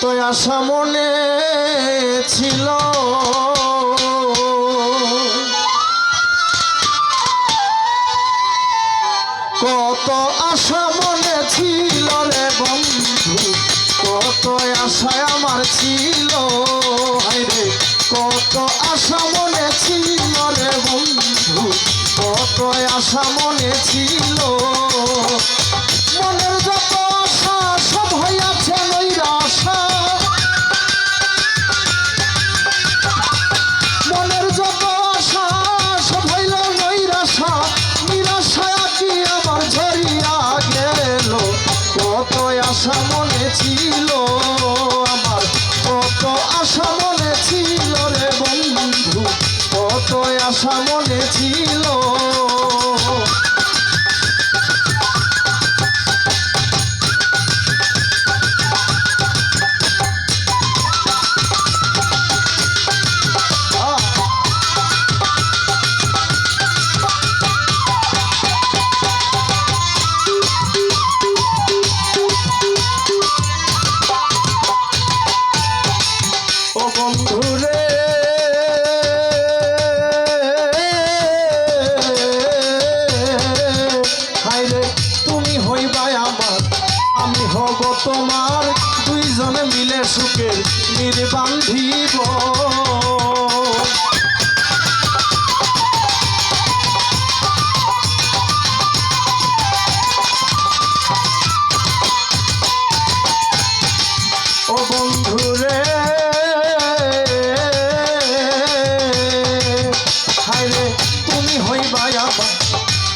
কত আশা মনে ছিল। কত আশা মনে ছিল রে বন্ধু কত আশায় আমার ছিল। হায়রে কত আশা মনে ছিল রে বন্ধু কত আশা মনে ছিল। আশা মনে ছিল আমার কত আশা মনে ছিল রে বন্ধু কত আশা মনে ছিল বন্ধুরে হাইরে তুমি হইবাই আমার আমি হব তোমার দুইজনে মিলে সুখের নির্বান্ধিব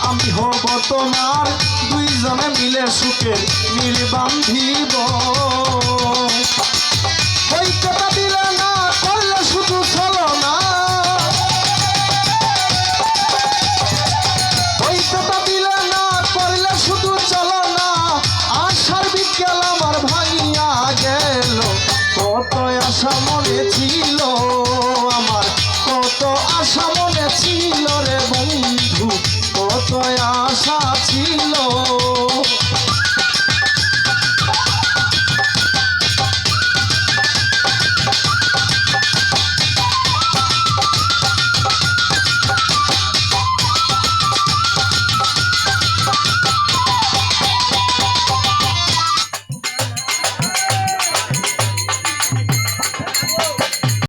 আমি হব তোমার দুইজনে মিলে নির্বান্ধিব হইতে দিলে না দিলে না শুধু না আশার বিকেল আমার ছিল।